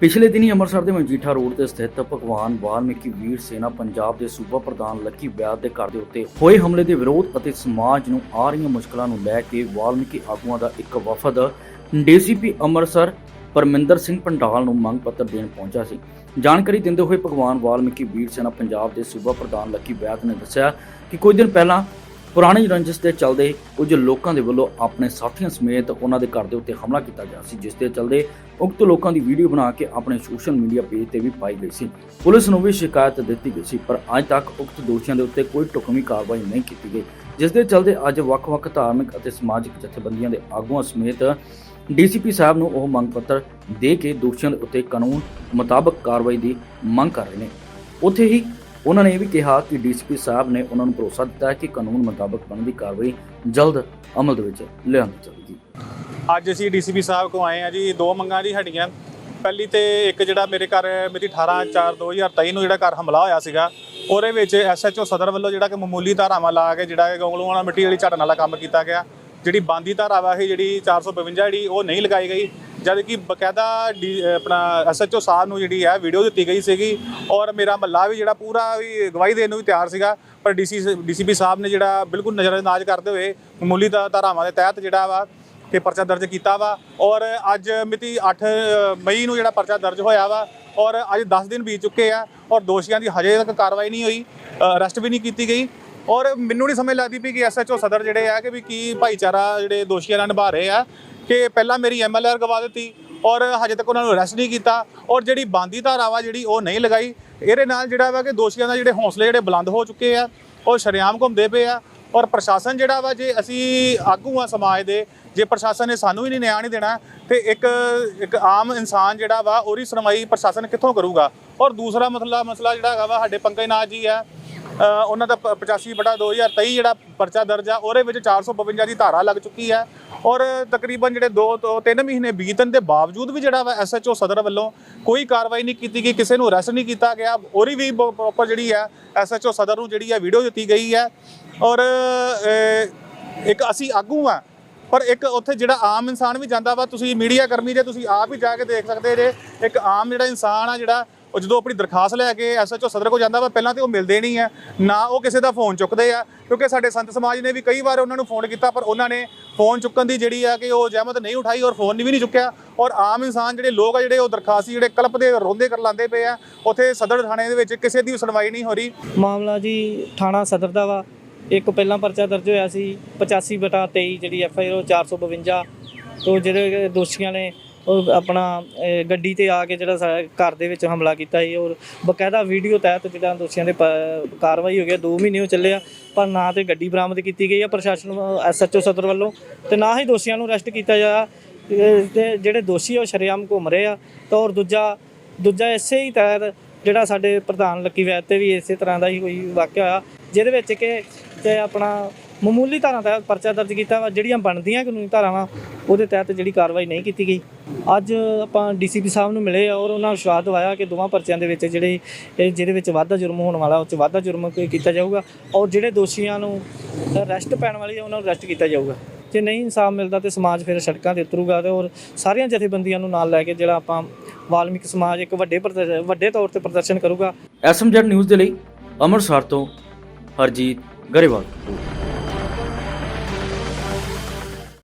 ਪਿਛਲੇ ਦਿਨੀ ਅੰਮ੍ਰਿਤਸਰ ਦੇ ਮਜੀਠਾ ਰੋਡ ਤੇ ਸਥਿਤ ਭਗਵਾਨ ਵਾਲਮੀਕੀ ਵੀਰ ਸੇਨਾ ਪੰਜਾਬ ਦੇ ਸੂਬਾ ਪ੍ਰਧਾਨ ਲੱਕੀ ਵਿਆਦ ਦੇ ਘਰ ਦੇ ਉੱਤੇ ਹੋਏ ਹਮਲੇ ਦੇ ਵਿਰੋਧ ਅਤੇ ਸਮਾਜ ਨੂੰ ਆ ਰਹੀਆਂ ਮੁਸ਼ਕਲਾਂ ਨੂੰ ਲੈ ਕੇ ਵਾਲਮੀਕੀ ਆਗੂਆਂ ਦਾ ਇੱਕ ਵਫਦ ਡੀਸੀਪੀ ਅੰਮ੍ਰਿਤਸਰ ਪਰਮਿੰਦਰ ਸਿੰਘ ਪੰਡਾਲ ਨੂੰ ਮੰਗ ਪੱਤਰ ਦੇਣ ਪਹੁੰਚਾ ਸੀ। ਜਾਣਕਾਰੀ ਦਿੰਦੇ ਹੋਏ ਭਗਵਾਨ ਵਾਲਮੀਕੀ ਵੀਰ ਸੈਨਾ ਪੰਜਾਬ ਦੇ ਸੂਬਾ ਪ੍ਰਧਾਨ ਲੱਕੀ ਵਿਆਦ ਨੇ ਦੱਸਿਆ ਕਿ ਕੁਝ ਦਿਨ ਪਹਿਲਾਂ ਪੁਰਾਣੀ ਰੰਜਿਸ਼ ਦੇ ਚੱਲਦੇ ਕੁਝ ਲੋਕਾਂ ਦੇ ਵੱਲੋਂ ਆਪਣੇ ਸਾਥੀਆਂ ਸਮੇਤ ਉਹਨਾਂ ਦੇ ਘਰ ਦੇ ਉੱਤੇ ਹਮਲਾ ਕੀਤਾ ਗਿਆ ਸੀ, ਜਿਸ ਦੇ ਚੱਲਦੇ ਉਕਤ ਲੋਕਾਂ ਦੀ ਵੀਡੀਓ ਬਣਾ ਕੇ ਆਪਣੇ ਸੋਸ਼ਲ ਮੀਡੀਆ ਪੇਜ ਤੇ ਵੀ ਪਾਈ ਗਈ ਸੀ। ਪੁਲਿਸ ਨੂੰ ਵੀ ਸ਼ਿਕਾਇਤ ਦਿੱਤੀ ਗਈ ਸੀ, ਪਰ ਅੱਜ ਤੱਕ ਉਕਤ ਦੋਸ਼ੀਆਂ ਦੇ ਉੱਤੇ ਕੋਈ ਢੁਕਵੀਂ ਕਾਰਵਾਈ ਨਹੀਂ ਕੀਤੀ ਗਈ, ਜਿਸ ਦੇ ਚੱਲਦੇ ਅੱਜ ਵੱਖ-ਵੱਖ ਧਾਰਮਿਕ ਅਤੇ ਸਮਾਜਿਕ ਜਥੇਬੰਦੀਆਂ ਦੇ ਆਗੂਆਂ ਸਮੇਤ ਡੀਸੀਪੀ ਸਾਹਿਬ ਨੂੰ ਉਹ ਮੰਗ ਪੱਤਰ ਦੇ ਕੇ ਦੋਸ਼ੀਆਂ ਦੇ ਉੱਤੇ ਕਾਨੂੰਨ ਮੁਤਾਬਕ ਕਾਰਵਾਈ ਦੀ ਮੰਗ ਕਰ ਰਹੇ ਨੇ। ਉੱਥੇ ਹੀ ਉਹਨਾਂ ਨੇ ਇਹ ਵੀ ਕਿਹਾ ਕਿ ਡੀਸੀਪੀ ਸਾਹਿਬ ਨੇ ਉਹਨਾਂ ਨੂੰ ਭਰੋਸਾ ਦਿੱਤਾ ਹੈ ਕਿ ਕਾਨੂੰਨ ਮੁਤਾਬਕ ਬਣਦੀ ਕਾਰਵਾਈ ਜਲਦ ਅਮਲ ਦੇ ਵਿੱਚ ਲਿਆਂਦੀ ਜਾਵੇਗੀ। ਅੱਜ ਅਸੀਂ ਡੀਸੀਪੀ ਸਾਹਿਬ ਕੋ ਆਏ ਆ ਜੀ। ਦੋ ਮੰਗਾਂ ਜੀ ਸਾਡੀਆਂ। ਪਹਿਲੀ ਤੇ ਇੱਕ ਜਿਹੜਾ ਮੇਰੇ ਘਰ, ਮੇਰੀ 18 4 2023 ਨੂੰ ਜਿਹੜਾ ਘਰ ਹਮਲਾ ਹੋਇਆ ਸੀਗਾ, ਉਹਦੇ ਵਿੱਚ ਐਸਐਚਓ ਸਦਰ ਵੱਲੋਂ ਜਿਹੜਾ ਕਿ ਮਾਮੂਲੀ ਧਾਰਾਵਾਂ ਲਾ ਕੇ ਜਿਹੜਾ ਕਿ ਗੋਂਗਲੂਆਂ ਨਾਲ ਮਿੱਟੀ ਵਾਲੀ ਝੜਨ ਵਾਲਾ ਕੰਮ ਕੀਤਾ ਗਿਆ। ਜਿਹੜੀ ਬੰਦੀ ਧਾਰਾ ਵਾ ਇਹ ਜਿਹੜੀ 452 ਜਿਹੜੀ, ਉਹ ਨਹੀਂ ਲਗਾਈ ਗਈ। ਜਦ ਕਿ ਬਕਾਇਦਾ ਡੀ- ਆਪਣਾ ਐਸਐਚਓ ਸਾਹਿਬ ਨੂੰ ਜਿਹੜੀ ਹੈ ਵੀਡੀਓ ਦਿੱਤੀ ਗਈ ਸੀਗੀ ਔਰ ਮੇਰਾ ਮੱਲਾ ਵੀ ਜਿਹੜਾ ਪੂਰਾ ਵੀ ਗਵਾਹੀ ਦੇਣ ਨੂੰ ਵੀ ਤਿਆਰ ਸੀਗਾ, ਪਰ ਡੀਸੀ ਡੀਸੀਪੀ ਸਾਹਿਬ ਨੇ ਜਿਹੜਾ ਬਿਲਕੁਲ ਨਜ਼ਰਅੰਦਾਜ਼ ਕਰਦੇ ਹੋਏ ਮਾਮੂਲੀ ਧਾਰਾਵਾਂ ਦੇ ਤਹਿਤ ਜਿਹੜਾ ਵਾ ਕਿ ਪਰਚਾ ਦਰਜ ਕੀਤਾ ਵਾ ਔਰ ਅੱਜ ਮਿਤੀ 8 ਮਈ ਨੂੰ ਜਿਹੜਾ ਪਰਚਾ ਦਰਜ ਹੋਇਆ ਵਾ ਔਰ ਅੱਜ 10 ਦਿਨ ਬੀਤ ਚੁੱਕੇ ਆ ਔਰ ਦੋਸ਼ੀਆਂ ਦੀ ਹਜੇ ਤੱਕ ਕਾਰਵਾਈ ਨਹੀਂ ਹੋਈ ਅਰੈਸਟ ਵੀ ਨਹੀਂ ਕੀਤੀ ਗਈ ਔਰ ਮੈਨੂੰ ਨਹੀਂ ਸਮਝ ਲੱਗਦੀ ਵੀ ਕਿ ਐਸਐਚਓ ਸਦਰ ਜਿਹੜੇ ਆ ਕਿ ਵੀ ਕੀ ਭਾਈਚਾਰਾ ਜਿਹੜੇ ਦੋਸ਼ੀਆਂ ਨਾਲ ਨਿਭਾ ਰਹੇ ਆ ਕਿ ਪਹਿਲਾਂ ਮੇਰੀ ਐਮਐਲਆਰ ਗਵਾ ਦਿੱਤੀ ਔਰ ਹਜੇ ਤੱਕ ਉਹਨਾਂ ਨੂੰ ਅਰੈਸਟ ਨਹੀਂ ਕੀਤਾ ਔਰ ਜਿਹੜੀ ਬਾਂਦੀ ਧਾਰਾ ਵਾ ਜਿਹੜੀ ਉਹ ਨਹੀਂ ਲਗਾਈ, ਇਹਦੇ ਨਾਲ ਜਿਹੜਾ ਵਾ ਕਿ ਦੋਸ਼ੀਆਂ ਦਾ ਜਿਹੜੇ ਹੌਸਲੇ ਜਿਹੜੇ ਬੁਲੰਦ ਹੋ ਚੁੱਕੇ ਆ, ਉਹ ਸ਼ਰੇਆਮ ਘੁੰਮਦੇ ਪਏ ਆ ਔਰ ਪ੍ਰਸ਼ਾਸਨ ਜਿਹੜਾ ਵਾ ਜੇ ਅਸੀਂ ਆਗੂ ਆ ਸਮਾਜ ਦੇ, ਜੇ ਪ੍ਰਸ਼ਾਸਨ ਨੇ ਸਾਨੂੰ ਹੀ ਨਹੀਂ ਨਿਆਂ ਨਹੀਂ ਦੇਣਾ ਤੇ ਇੱਕ ਇੱਕ ਆਮ ਇਨਸਾਨ ਜਿਹੜਾ ਵਾ ਉਹਦੀ ਸੁਣਵਾਈ ਪ੍ਰਸ਼ਾਸਨ ਕਿੱਥੋਂ ਕਰੂਗਾ? ਔਰ ਦੂਸਰਾ ਮਸਲਾ ਮਸਲਾ ਜਿਹੜਾ ਹੈਗਾ ਵਾ ਸਾਡੇ ਪੰਕਜ ਨਾਥ ਜੀ ਆ ਉਹਨਾਂ ਦਾ ਪ- 85 ਬਟਾ 2023 ਜਿਹੜਾ ਪਰਚਾ ਦਰਜ ਆ, ਉਹਦੇ ਵਿੱਚ 452 ਦੀ ਧਾਰਾ ਲੱਗ ਚੁੱਕੀ ਹੈ। ਔਰ ਤਕਰੀਬਨ ਜਿਹੜੇ 2 ਤੋਂ 3 ਮਹੀਨੇ ਬੀਤਣ ਦੇ ਬਾਵਜੂਦ ਵੀ ਜਿਹੜਾ ਵਾ ਐਸਐਚਓ ਸਦਰ ਵੱਲੋਂ ਕੋਈ ਕਾਰਵਾਈ ਨਹੀਂ ਕੀਤੀ ਗਈ, ਕਿਸੇ ਨੂੰ ਅਰੈਸਟ ਨਹੀਂ ਕੀਤਾ ਗਿਆ, ਉਹਦੀ ਵੀ ਪ੍ਰੋਪਰ ਜਿਹੜੀ ਹੈ ਐਸਐਚਓ ਸਦਰ ਨੂੰ ਜਿਹੜੀ ਹੈ ਵੀਡੀਓ ਦਿੱਤੀ ਗਈ ਹੈ। ਔਰ ਇੱਕ ਅਸੀਂ ਆਗੂ ਆ ਪਰ ਇੱਕ ਉੱਥੇ ਜਿਹੜਾ ਆਮ ਇਨਸਾਨ ਵੀ ਜਾਂਦਾ ਵਾ, ਤੁਸੀਂ ਮੀਡੀਆ ਕਰਮੀ ਜੇ ਤੁਸੀਂ ਆਪ ਹੀ ਜਾ ਕੇ ਦੇਖ ਸਕਦੇ ਜੇ, ਇੱਕ ਆਮ ਜਿਹੜਾ ਇਨਸਾਨ ਆ ਜਿਹੜਾ ਉਹ ਜਦੋਂ ਆਪਣੀ ਦਰਖਾਸਤ ਲੈ ਕੇ ਐਸਐਚਓ ਸਦਰ ਕੋਲ ਜਾਂਦਾ ਵਾ, ਪਹਿਲਾਂ ਤੇ ਉਹ ਮਿਲਦੇ ਨਹੀਂ ਹੈ ਨਾ ਉਹ ਕਿਸੇ ਦਾ ਫੋਨ ਚੁੱਕਦੇ ਆ, ਕਿਉਂਕਿ ਸਾਡੇ ਸੰਤ ਸਮਾਜ ਨੇ ਵੀ ਕਈ ਵਾਰ ਉਹਨਾਂ ਨੂੰ ਫੋਨ ਕੀਤਾ, ਪਰ ਉਹਨਾਂ ਨੇ ਫੋਨ ਚੁੱਕਣ ਦੀ ਜਿਹੜੀ ਆ ਕਿ ਉਹ ਜ਼ਹਿਮਤ ਨਹੀਂ ਉਠਾਈ ਔਰ ਫੋਨ ਵੀ ਨਹੀਂ ਚੁੱਕਿਆ। ਔਰ ਆਮ ਇਨਸਾਨ ਜਿਹੜੇ ਲੋਕ ਆ, ਜਿਹੜੇ ਉਹ ਦਰਖਾਸਤੀ, ਜਿਹੜੇ ਕਲਪਦੇ ਰੋਂਦੇ ਕਰ ਲਾਂਦੇ ਪਏ ਆ, ਉੱਥੇ ਸਦਰ ਥਾਣੇ ਦੇ ਵਿੱਚ ਕਿਸੇ ਦੀ ਸੁਣਵਾਈ ਨਹੀਂ ਹੋ ਰਹੀ। ਮਾਮਲਾ ਜੀ ਥਾਣਾ ਸਦਰ ਦਾ ਵਾ। ਇੱਕ ਪਹਿਲਾਂ ਪਰਚਾ ਦਰਜ ਹੋਇਆ ਸੀ 85 ਬਟਾ 23 ਜਿਹੜੀ ਐਫ ਆਈ ਆਰ 452 ਤੋਂ ਜਿਹੜੇ ਦੋਸ਼ੀਆਂ ਨੇ ਉਹ ਆਪਣਾ ਅਹ, ਗੱਡੀ ਤੇ ਆ ਕੇ ਜਿਹੜਾ ਸਾ- ਘਰ ਦੇ ਵਿੱਚ ਹਮਲਾ ਕੀਤਾ ਸੀ ਔਰ ਬਕਾਇਦਾ ਵੀਡੀਓ ਤਹਿਤ ਜਿਹੜਾ ਦੋਸ਼ੀਆਂ ਦੇ ਪ- ਕਾਰਵਾਈ ਹੋ ਗਈ 2 ਮਹੀਨੇ ਹੋ ਚੱਲੇ ਆ ਪਰ ਨਾ ਤੇ ਗੱਡੀ ਬਰਾਮਦ ਕੀਤੀ ਗਈ ਆ ਪ੍ਰਸ਼ਾਸਨ ਐਸਐਚਓ ਸਦਰ ਵੱਲੋਂ ਤੇ ਨਾ ਹੀ ਦੋਸ਼ੀਆਂ ਨੂੰ ਅਰੈਸਟ ਕੀਤਾ ਜਾ ਤੇ ਜਿਹੜੇ ਦੋਸ਼ੀ ਆ ਉਹ ਸ਼ਰੇਆਮ ਘੁੰਮ ਰਹੇ ਆ ਤੇ ਔਰ ਦੂਜਾ ਦੂਜਾ ਇਸੇ ਹੀ ਤਹਿਤ ਜਿਹੜਾ ਸਾਡੇ ਪ੍ਰਧਾਨ ਲੱਕੀ ਵੈਦ ਤੇ ਵੀ ਇਸੇ ਤਰ੍ਹਾਂ ਦਾ ਹੀ ਕੋਈ ਵਾਕਿਆ ਹੋਇਆ ਜਿਹਦੇ ਵਿੱਚ ਕਿ ਤੇ ਆਪਣਾ ਮਾਮੂਲੀ ਧਾਰਾ ਤਹਿਤ ਪਰਚਾ ਦਰਜ ਕੀਤਾ ਵਾ, ਜਿਹੜੀਆਂ ਬਣਦੀਆਂ ਕਾਨੂੰਨੀ ਧਾਰਾਵਾਂ ਉਹਦੇ ਤਹਿਤ ਜਿਹੜੀ ਕਾਰਵਾਈ ਨਹੀਂ ਕੀਤੀ ਗਈ। ਅੱਜ ਆਪਾਂ ਡੀਸੀਪੀ ਸਾਹਿਬ ਨੂੰ ਮਿਲੇ ਔਰ ਉਹਨਾਂ ਨੂੰ ਵਿਸ਼ਵਾਸ ਦਿਵਾਇਆ ਕਿ ਦੋਵਾਂ ਪਰਚਿਆਂ ਦੇ ਵਿੱਚ ਜਿਹੜੇ ਇਹ ਜਿਹਦੇ ਵਿੱਚ ਵਾਧਾ ਜੁਰਮ ਹੋਣ ਵਾਲਾ, ਉਹ 'ਚ ਵਾਧਾ ਜੁਰਮ ਕੀਤਾ ਜਾਊਗਾ ਔਰ ਜਿਹੜੇ ਦੋਸ਼ੀਆਂ ਨੂੰ ਅਰੈਸਟ ਪੈਣ ਵਾਲੀ ਹੈ ਉਹਨਾਂ ਨੂੰ ਅਰੈਸਟ ਕੀਤਾ ਜਾਊਗਾ। ਜੇ ਨਹੀਂ ਇਨਸਾਫ ਮਿਲਦਾ ਤੇ ਸਮਾਜ ਫਿਰ ਸੜਕਾਂ ਤੇ ਉਤਰੂਗਾ ਤੇ ਔਰ ਸਾਰੀਆਂ ਜਥੇਬੰਦੀਆਂ ਨੂੰ ਨਾਲ ਲੈ ਕੇ ਜਿਹੜਾ ਆਪਾਂ ਵਾਲਮੀਕ ਸਮਾਜ ਇੱਕ ਵੱਡੇ ਪ੍ਰਦਰ- ਵੱਡੇ ਤੌਰ ਤੇ ਪ੍ਰਦਰਸ਼ਨ ਕਰੂਗਾ। ਐਸਐਮਜੈਡ ਨਿਊਜ਼ ਦੇ ਲਈ ਅੰਮ੍ਰਿਤਸਰ ਤੋਂ ਹਰਜੀਤ ਗਰੇਵਾਲ।